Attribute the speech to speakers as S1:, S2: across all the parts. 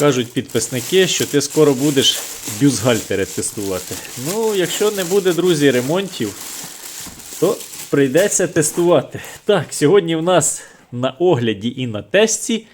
S1: кажуть підписники, що ти скоро будеш бюзгальтери тестувати. Ну, якщо не буде, друзі, ремонтів, то прийдеться тестувати. Так, сьогодні в нас на огляді і на тесті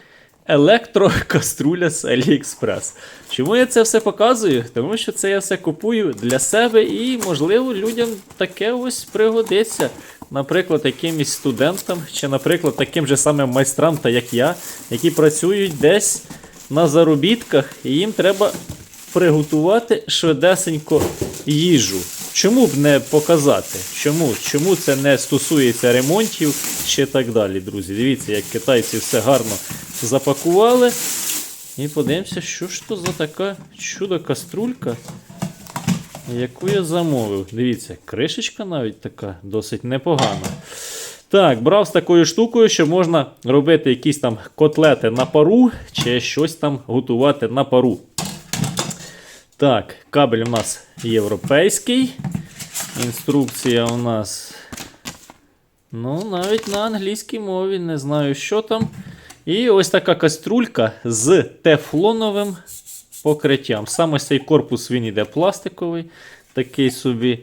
S1: електрокаструля з AliExpress. Чому я це все показую? Тому що це я все купую для себе і, можливо, людям таке ось пригодиться. Наприклад, якимось студентам, чи, наприклад, таким же самим майстрам, як я, які працюють десь на заробітках, і їм треба приготувати швидесенько їжу. Чому б не показати? Чому? Чому це не стосується ремонтів чи так далі, друзі? Дивіться, як китайці все гарно запакували. І подивимося, що ж то за така чудо-каструлька, яку я замовив. Дивіться, кришечка навіть така досить непогана. Так, брав з такою штукою, що можна робити якісь там котлети на пару, чи щось там готувати на пару. Так, кабель у нас європейський. Інструкція у нас. Ну, навіть на англійській мові, не знаю, що там. І ось така каструлька з тефлоновим покриттям. Саме цей корпус він іде пластиковий, такий собі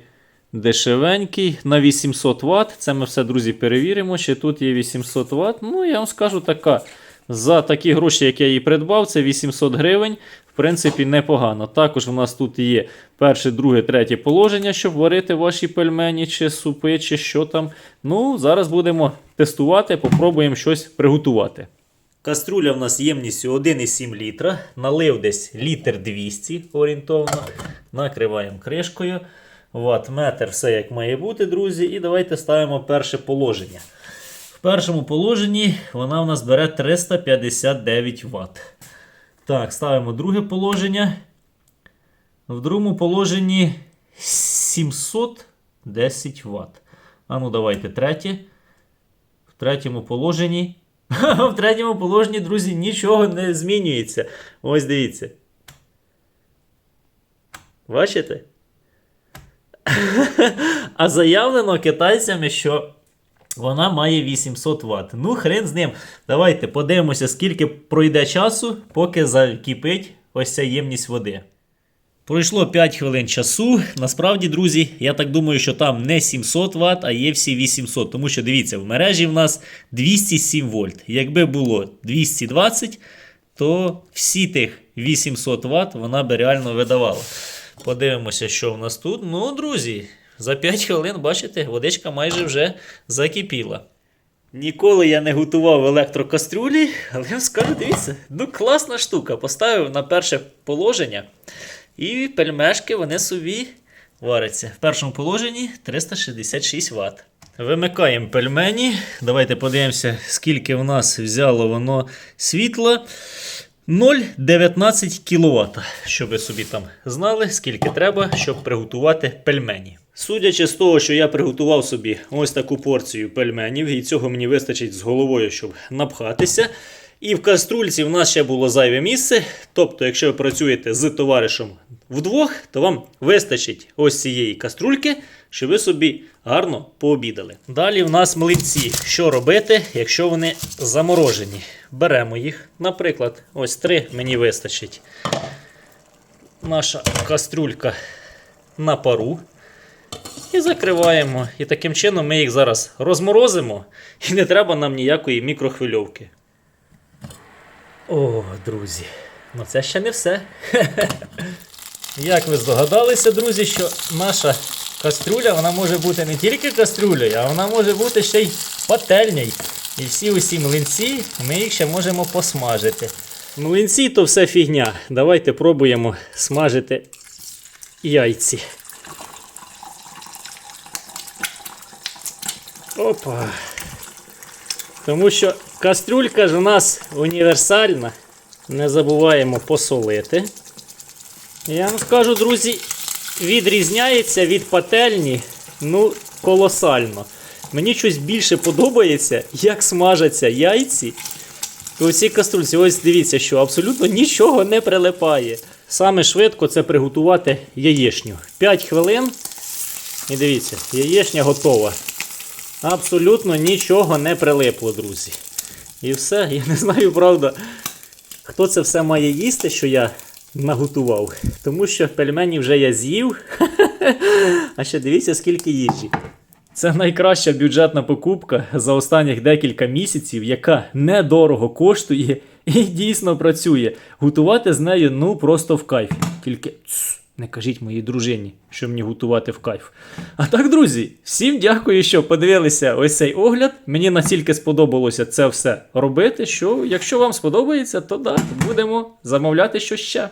S1: дешевенький на 800 Вт. Це ми все, друзі, перевіримо, чи тут є 800 Вт. Ну, я вам скажу така. За такі гроші, як я її придбав, це 800 гривень. В принципі, непогано. Також у нас тут є перше, друге, третє положення, щоб варити ваші пельмені чи супи, чи що там. Ну, зараз будемо тестувати, попробуємо щось приготувати. Каструля в нас ємністю 1,7 літра. Налив десь літр 200 орієнтовно. Накриваємо кришкою. Ватт-метр, все як має бути, друзі. І давайте ставимо перше положення. В першому положенні вона в нас бере 359 Вт. Так, ставимо друге положення. В другому положенні 710 Вт. А ну давайте третє. В третьому положенні. В третьому положенні, друзі, нічого не змінюється. Ось дивіться. Бачите? А заявлено китайцями, що вона має 800 Вт. Ну, хрен з ним. Давайте подивимося, скільки пройде часу, поки закипить ось ця ємність води. Пройшло 5 хвилин часу. Насправді, друзі, я так думаю, що там не 700 Вт, а є всі 800. Тому що дивіться, в мережі в нас 207 вольт. Якби було 220, то всі тих 800 Вт вона би реально видавала. Подивимося, що в нас тут. Ну, друзі, за 5 хвилин, бачите, водичка майже вже закипіла. Ніколи я не готував електрокастрюлі, але я скажу, дивіться, ну класна штука. Поставив на перше положення, і пельмешки вони собі варяться. В першому положенні 366 Вт. Вимикаємо пельмені. Давайте подивимося, скільки в нас взяло воно світла. 0,19 кВт, щоб ви собі там знали, скільки треба, щоб приготувати пельмені. Судячи з того, що я приготував собі ось таку порцію пельменів, і цього мені вистачить з головою, щоб напхатися. І в каструльці в нас ще було зайве місце. Тобто, якщо ви працюєте з товаришем вдвох, то вам вистачить ось цієї каструльки, щоб ви собі гарно пообідали. Далі в нас млинці. Що робити, якщо вони заморожені? Беремо їх. Наприклад, ось три мені вистачить. Наша каструлька на пару. І закриваємо. І таким чином ми їх зараз розморозимо, і не треба нам ніякої мікрохвильовки. О, друзі, ну це ще не все. Як ви здогадалися, друзі, що наша кастрюля вона може бути не тільки кастрюлею, а вона може бути ще й пательнею. І всі усі млинці ми їх ще можемо посмажити. Млинці то все фігня. Давайте пробуємо смажити яйці. Опа. Тому що кастрюлька ж у нас універсальна. Не забуваємо посолити. Я вам скажу, друзі, відрізняється від пательні ну, колосально. Мені щось більше подобається, як смажаться яйці у цій каструльці. Ось дивіться, що абсолютно нічого не прилипає. Саме швидко це приготувати яєчню. 5 хвилин. І дивіться, яєчня готова. Абсолютно нічого не прилипло, друзі. І все, я не знаю, правда. хто це все має їсти, що я наготував. Тому що пельмені вже я з'їв. А ще дивіться, скільки їжі. Це найкраща бюджетна покупка за останніх декілька місяців, яка недорого коштує і дійсно працює. Готувати з нею ну просто в кайф. Тільки не кажіть моїй дружині, що мені готувати в кайф. А так, друзі, всім дякую, що подивилися ось цей огляд. Мені настільки сподобалося це все робити. Що якщо вам сподобається, то да, будемо замовляти що ще.